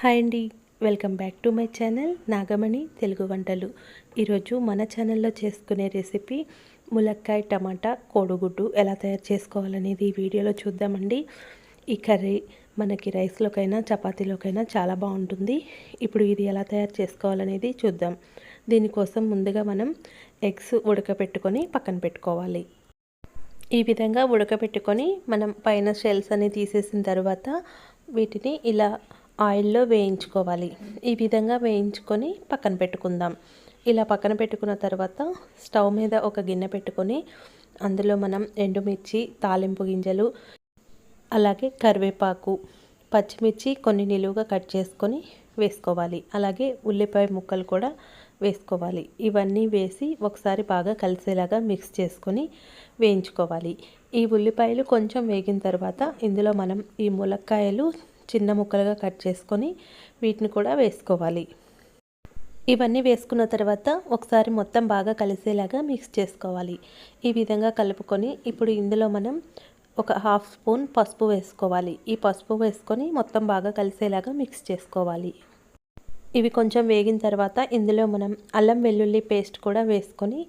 Hi అండి. Welcome back to my channel Nagamani Telugu వంటలు. ఈరోజు మన ఛానల్లో చేసుకునే రెసిపీ ములక్కాయ టమాటా కోడిగుడ్డు ఎలా తయారు చేసుకోవాలనేది ఈ వీడియోలో చూద్దామండి. ఈ కర్రీ మనకి రైస్లోకైనా చపాతీలోకైనా చాలా బాగుంటుంది. ఇప్పుడు ఇది ఎలా తయారు చేసుకోవాలనేది చూద్దాం. దీనికోసం ముందుగా మనం ఎగ్స్ ఉడకపెట్టుకొని పక్కన పెట్టుకోవాలి. ఈ విధంగా ఉడకబెట్టుకొని మనం పైన షెల్స్ అని తీసేసిన తర్వాత వీటిని ఇలా ఆయిల్లో వేయించుకోవాలి. ఈ విధంగా వేయించుకొని పక్కన పెట్టుకుందాం. ఇలా పక్కన పెట్టుకున్న తర్వాత స్టవ్ మీద ఒక గిన్నె పెట్టుకొని అందులో మనం ఎండుమిర్చి తాలింపు గింజలు అలాగే కరివేపాకు పచ్చిమిర్చి కొన్ని నిలువుగా కట్ చేసుకొని వేసుకోవాలి. అలాగే ఉల్లిపాయ ముక్కలు కూడా వేసుకోవాలి. ఇవన్నీ వేసి ఒకసారి బాగా కలిసేలాగా మిక్స్ చేసుకొని వేయించుకోవాలి. ఈ ఉల్లిపాయలు కొంచెం వేగిన తర్వాత ఇందులో మనం ఈ ములక్కాయలు చిన్న ముక్కలుగా కట్ చేసుకొని వీటిని కూడా వేసుకోవాలి. ఇవన్నీ వేసుకున్న తర్వాత ఒకసారి మొత్తం బాగా కలిసేలాగా మిక్స్ చేసుకోవాలి. ఈ విధంగా కలుపుకొని ఇప్పుడు ఇందులో మనం ఒక హాఫ్ స్పూన్ పసుపు వేసుకోవాలి. ఈ పసుపు వేసుకొని మొత్తం బాగా కలిసేలాగా మిక్స్ చేసుకోవాలి. ఇవి కొంచెం వేగిన తర్వాత ఇందులో మనం అల్లం వెల్లుల్లి పేస్ట్ కూడా వేసుకొని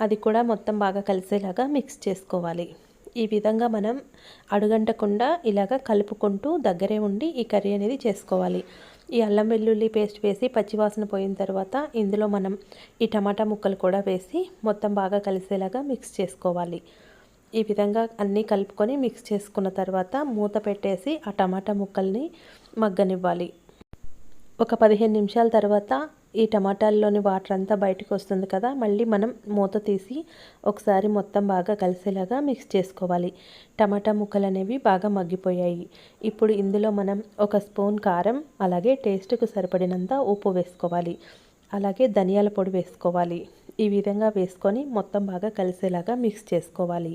అది కూడా మొత్తం బాగా కలిసేలాగా మిక్స్ చేసుకోవాలి. ఈ విధంగా మనం అడుగంటకుండా ఇలాగ కలుపుకుంటూ దగ్గరే ఉండి ఈ కర్రీ అనేది చేసుకోవాలి. ఈ అల్లం వెల్లుల్లి పేస్ట్ వేసి పచ్చివాసన పోయిన తర్వాత ఇందులో మనం ఈ టమాటా ముక్కలు కూడా వేసి మొత్తం బాగా కలిసేలాగా మిక్స్ చేసుకోవాలి. ఈ విధంగా అన్నీ కలుపుకొని మిక్స్ చేసుకున్న తర్వాత మూత పెట్టేసి ఆ టమాటా ముక్కల్ని మగ్గనివ్వాలి. ఒక పదిహేను నిమిషాల తర్వాత ఈ టమాటాల్లోని వాటర్ అంతా బయటకు వస్తుంది కదా మళ్ళీ మనం మూత తీసి ఒకసారి మొత్తం బాగా కలిసేలాగా మిక్స్ చేసుకోవాలి. టమాటా ముక్కలు అనేవి బాగా మగ్గిపోయాయి. ఇప్పుడు ఇందులో మనం ఒక స్పూన్ కారం అలాగే టేస్ట్కు సరిపడినంత ఉప్పు వేసుకోవాలి. అలాగే ధనియాల పొడి వేసుకోవాలి. ఈ విధంగా వేసుకొని మొత్తం బాగా కలిసేలాగా మిక్స్ చేసుకోవాలి.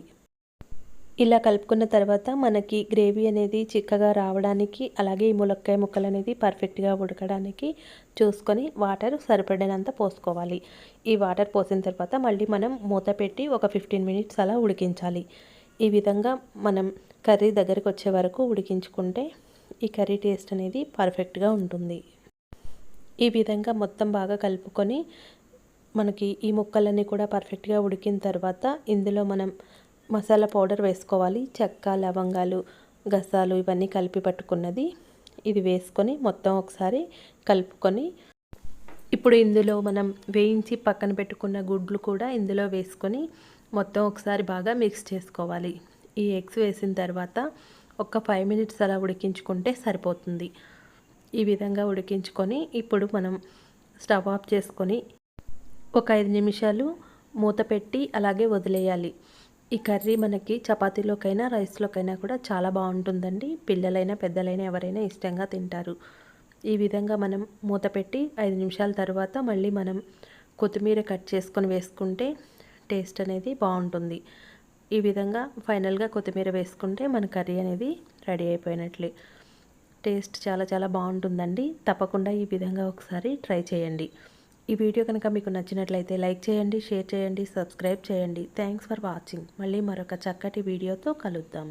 ఇలా కలుపుకున్న తర్వాత మనకి గ్రేవీ అనేది చిక్కగా రావడానికి అలాగే ఈ ములక్కాయ ముక్కలు అనేది పర్ఫెక్ట్గా ఉడకడానికి చూసుకొని వాటర్ సరిపడినంత పోసుకోవాలి. ఈ వాటర్ పోసిన తర్వాత మళ్ళీ మనం మూత పెట్టి ఒక ఫిఫ్టీన్ మినిట్స్ అలా ఉడికించాలి. ఈ విధంగా మనం కర్రీ దగ్గరికి వచ్చే వరకు ఉడికించుకుంటే ఈ కర్రీ టేస్ట్ అనేది పర్ఫెక్ట్గా ఉంటుంది. ఈ విధంగా మొత్తం బాగా కలుపుకొని మనకి ఈ ముక్కలన్నీ కూడా పర్ఫెక్ట్గా ఉడికిన తర్వాత ఇందులో మనం మసాలా పౌడర్ వేసుకోవాలి. చెక్క లవంగాలు గసాలు ఇవన్నీ కలిపి పట్టుకున్నది. ఇది వేసుకొని మొత్తం ఒకసారి కలుపుకొని ఇప్పుడు ఇందులో మనం వేయించి పక్కన పెట్టుకున్న గుడ్లు కూడా ఇందులో వేసుకొని మొత్తం ఒకసారి బాగా మిక్స్ చేసుకోవాలి. ఈ ఎగ్స్ వేసిన తర్వాత ఒక ఫైవ్ మినిట్స్ అలా ఉడికించుకుంటే సరిపోతుంది. ఈ విధంగా ఉడికించుకొని ఇప్పుడు మనం స్టవ్ ఆఫ్ చేసుకొని ఒక ఐదు నిమిషాలు మూత పెట్టి అలాగే వదిలేయాలి. ఈ కర్రీ మనకి చపాతీలోకైనా రైస్లోకైనా కూడా చాలా బాగుంటుందండి. పిల్లలైనా పెద్దలైనా ఎవరైనా ఇష్టంగా తింటారు. ఈ విధంగా మనం మూత పెట్టి ఐదు నిమిషాల తర్వాత మళ్ళీ మనం కొత్తిమీర కట్ చేసుకొని వేసుకుంటే టేస్ట్ అనేది బాగుంటుంది. ఈ విధంగా ఫైనల్గా కొత్తిమీర వేసుకుంటే మన కర్రీ అనేది రెడీ అయిపోయినట్లే. టేస్ట్ చాలా చాలా బాగుంటుందండి. తప్పకుండా ఈ విధంగా ఒకసారి ట్రై చేయండి. ఈ వీడియో కనుక మీకు నచ్చినట్లయితే లైక్ చేయండి షేర్ చేయండి సబ్స్క్రైబ్ చేయండి. థ్యాంక్స్ ఫర్ వాచింగ్ మళ్ళీ మరొక చక్కటి వీడియోతో కలుద్దాం.